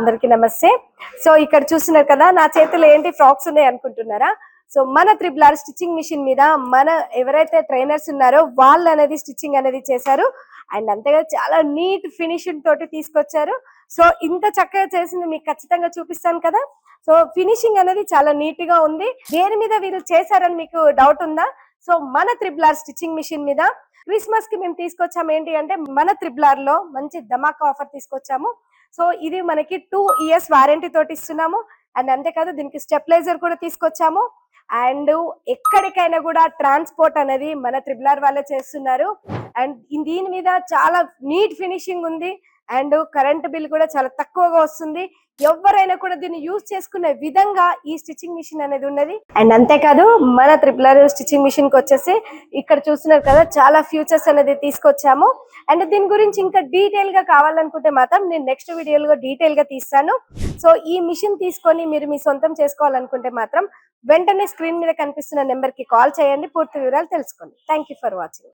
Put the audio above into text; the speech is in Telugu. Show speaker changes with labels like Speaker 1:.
Speaker 1: అందరికీ నమస్తే. సో ఇక్కడ చూస్తున్నారు కదా నా చేతిలో ఏంటి ఫ్రాక్స్ ఉన్నాయి అనుకుంటున్నారా? సో మన త్రిబుల్ ఆర్ స్టిచ్చింగ్ మిషన్ మీద మన ఎవరైతే ట్రైనర్స్ ఉన్నారో వాళ్ళు అనేది స్టిచ్చింగ్ అనేది చేశారు. అండ్ అంతేగా చాలా నీట్ ఫినిషింగ్ తోటి తీసుకొచ్చారు. సో ఇంత చక్కగా చేసింది మీకు ఖచ్చితంగా చూపిస్తాను కదా. సో ఫినిషింగ్ అనేది చాలా నీట్గా ఉంది. దేని మీద వీళ్ళు చేశారని మీకు డౌట్ ఉందా? సో మన త్రిబుల్ ఆర్ స్టిచ్చింగ్ మిషన్ మీద క్రిస్మస్కి మేము తీసుకొచ్చాము ఏంటి అంటే మన త్రిబుల్ ఆర్లో మంచి ధమాకా ఆఫర్ తీసుకొచ్చాము. సో ఇది మనకి టూ ఇయర్స్ వారంటీ తోటి ఇస్తున్నాము. అండ్ అంతేకాదు దీనికి స్టెప్లైజర్ కూడా తీసుకొచ్చాము. అండ్ ఎక్కడికైనా కూడా ట్రాన్స్పోర్ట్ అనేది మన త్రిబుల్ ఆర్ వాళ్ళే చేస్తున్నారు. అండ్ దీని మీద చాలా నీట్ ఫినిషింగ్ ఉంది. అండ్ కరెంట్ బిల్ కూడా చాలా తక్కువగా వస్తుంది. ఎవరైనా కూడా దీన్ని యూజ్ చేసుకునే విధంగా ఈ స్టిచ్చింగ్ మిషన్ అనేది ఉన్నది. అండ్ అంతేకాదు మన త్రిపుల్ ఆర్ స్టిచ్చింగ్ మిషన్కి వచ్చేసి ఇక్కడ చూస్తున్నారు కదా చాలా ఫ్యూచర్స్ అనేది తీసుకొచ్చాము. అండ్ దీని గురించి ఇంకా డీటెయిల్గా కావాలనుకుంటే మాత్రం నేను నెక్స్ట్ వీడియోలో డీటెయిల్గా తీస్తాను. సో ఈ మిషన్ తీసుకొని మీరు మీ సొంతం చేసుకోవాలనుకుంటే మాత్రం వెంటనే స్క్రీన్ మీద కనిపిస్తున్న నెంబర్కి కాల్ చేయండి. పూర్తి వివరాలు తెలుసుకోండి థ్యాంక్ ఫర్ వాచింగ్.